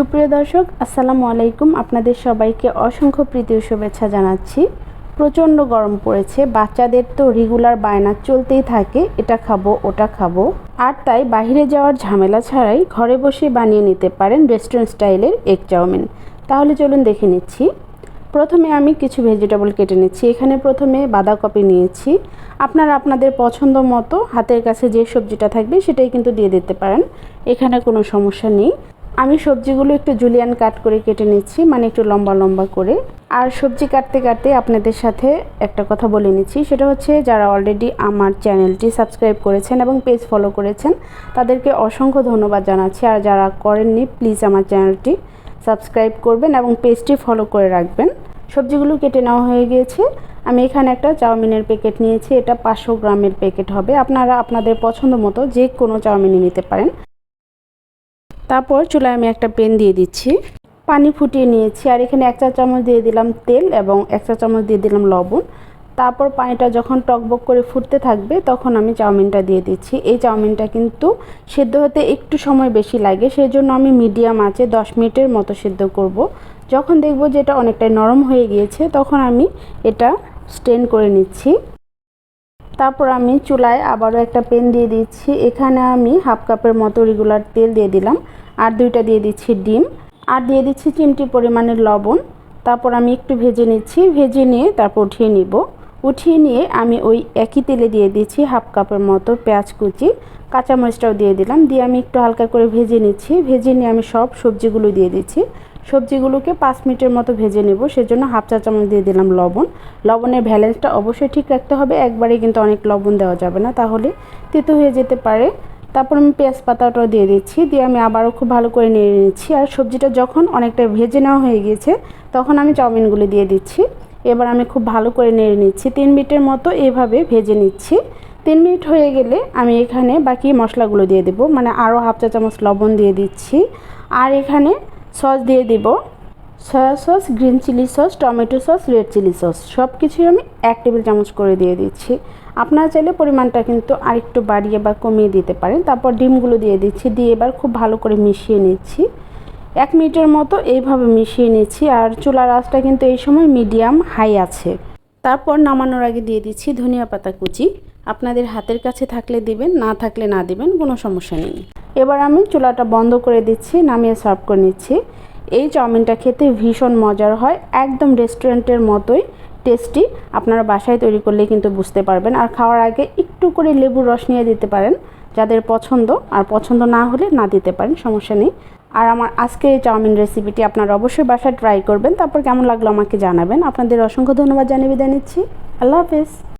সুপ্রিয় দর্শক, আসসালামু আলাইকুম। আপনাদের সবাইকে অসংখ্য প্রীতি ও শুভেচ্ছা জানাচ্ছি। প্রচণ্ড গরম পড়েছে, বাচ্চাদের তো রেগুলার বায়না চলতেই থাকে, এটা খাব, ওটা খাব। আর তাই বাইরে যাওয়ার ঝামেলা ছাড়াই ঘরে বসে বানিয়ে নিতে পারেন রেস্টুরেন্ট স্টাইলের এগ চাউমিন তাহলে চলুন দেখে নিচ্ছি। প্রথমে আমি কিছু ভেজিটেবল কেটে নিচ্ছি। এখানে প্রথমে বাঁধাকপি নিয়েছি। আপনারা আপনাদের পছন্দ মতো হাতের কাছে যে সবজিটা থাকবে সেটাই কিন্তু দিয়ে দিতে পারেন। এখানে কোনো সমস্যা নেই। আমি সবজিগুলো একটু জুলিয়ান কাট করে কেটে নিচ্ছি মানে একটু লম্বা লম্বা করে। আর সবজি কাটতে কাটতে আপনাদের সাথে একটা কথা বলে নিচ্ছি, সেটা হচ্ছে যারা অলরেডি আমার চ্যানেলটি সাবস্ক্রাইব করেছেন এবং পেজ ফলো করেছেন, তাদেরকে অসংখ্য ধন্যবাদ জানাচ্ছি। আর যারা করেননি প্লিজ আমার চ্যানেলটি সাবস্ক্রাইব করবেন এবং পেজটি ফলো করে রাখবেন। সবজিগুলো কেটে নেওয়া হয়ে গিয়েছে। আমি এখানে একটা চাউমিনের প্যাকেট নিয়েছি, এটা পাঁচশো গ্রামের প্যাকেট হবে। আপনারা আপনাদের পছন্দ মতো যে কোনো চাউমিনই নিতে পারেন। তারপর চুলায় আমি একটা পেন দিয়ে দিচ্ছি। পানি ফুটিয়ে নিয়েছি আর এখানে এক চা চামচ দিয়ে দিলাম তেল এবং এক চা চামচ দিয়ে দিলাম লবণ। তারপর পানিটা যখন টকবক করে ফুটতে থাকবে তখন আমি চাউমিনটা দিয়ে দিচ্ছি। এই চাউমিনটা কিন্তু সেদ্ধ হতে একটু সময় বেশি লাগে সেই জন্য আমি মিডিয়াম আঁচে দশ মিনিটের মতো সেদ্ধ করব। যখন দেখব যে এটা অনেকটাই নরম হয়ে গিয়েছে, তখন আমি এটা স্টেন করে নিচ্ছি। তারপর আমি চুলায় আবারও একটা পেন দিয়ে দিচ্ছি। এখানে আমি হাফ কাপের মতো রেগুলার তেল দিয়ে দিলাম আর দুইটা দিয়ে দিচ্ছি ডিম। আর দিয়ে দিচ্ছি চিমটি পরিমাণের লবণ। তারপর আমি একটু ভেজে নিচ্ছি। ভেজে নিয়ে তারপর উঠিয়ে নিব। উঠিয়ে নিয়ে আমি ওই একই তেলে দিয়ে দিচ্ছি হাফ কাপের মতো পেঁয়াজ কুচি। কাঁচামরিচটাও দিয়ে দিলাম। দিয়ে আমি একটু হালকা করে ভেজে নিচ্ছি। ভেজে নিয়ে আমি সব সবজিগুলো দিয়ে দিচ্ছি। সবজিগুলোকে পাঁচ মিনিটের মতো ভেজে নেব। সেজন্য হাফ চা চামচ দিয়ে দিলাম লবণ। লবণের ব্যালেন্সটা অবশ্যই ঠিক রাখতে হবে। একবারে কিন্তু অনেক লবণ দেওয়া যাবে না। তাহলে তেতো হয়ে যেতে পারে। তারপর আমি পেঁয়াজ পাতাটাও দিয়ে দিচ্ছি। দিয়ে আমি আবারও খুব ভালো করে নেড়ে নিচ্ছি। আর সবজিটা যখন অনেকটা ভেজে নেওয়া হয়ে গিয়েছে, তখন আমি চাউমিনগুলো দিয়ে দিচ্ছি। এবার আমি খুব ভালো করে নেড়ে নিচ্ছি। তিন মিনিটের মতো এভাবে ভেজে নিচ্ছি। তিন মিনিট হয়ে গেলে আমি এখানে বাকি মশলাগুলো দিয়ে দেবো। মানে আরও হাফ চা চামচ লবণ দিয়ে দিচ্ছি। আর এখানে সস দিয়ে দিব। Soya sauce, green chilli sauce, tomato sauce, red chilli sauce. সব কিছুই আমি এক টেবিল চামচ করে দিয়ে দিচ্ছি। আপনারা চাইলে পরিমাণটা কিন্তু আরেকটু বাড়িয়ে বা কমিয়ে দিতে পারেন। তারপর ডিমগুলো দিয়ে দিচ্ছি। দিয়ে এবার খুব ভালো করে মিশিয়ে নিচ্ছি। এক মিনিটের মতো এইভাবে মিশিয়ে নিচ্ছি। আর চুলার আঁচটা কিন্তু এই সময় মিডিয়াম হাই আছে। তারপর নামানোর আগে দিয়ে দিচ্ছি ধনিয়া পাতা কুচি। আপনাদের হাতের কাছে থাকলে দিবেন, না থাকলে না দিবেন, কোনো সমস্যা নেই। এবার আমি চুলাটা বন্ধ করে দিচ্ছি, নামিয়ে সার্ভ করে নিচ্ছি। এই চাউমিনটা খেতে ভীষণ মজার হয়, একদম রেস্টুরেন্টের মতোই টেস্টি। আপনারা বাসায় তৈরি করলে কিন্তু বুঝতে পারবেন। আর খাওয়ার আগে একটু করে লেবুর রস নিয়ে দিতে পারেন, যাদের পছন্দ। আর পছন্দ না হলে না দিতে পারেন, সমস্যা নেই। আর আমার আজকে এই চাউমিন রেসিপিটি আপনারা অবশ্যই বাসায় ট্রাই করবেন। তারপর কেমন লাগল আমাকে জানাবেন। আপনাদের অসংখ্য ধন্যবাদ জানিয়ে বিদায় নিচ্ছি। আল্লাহ হাফেজ।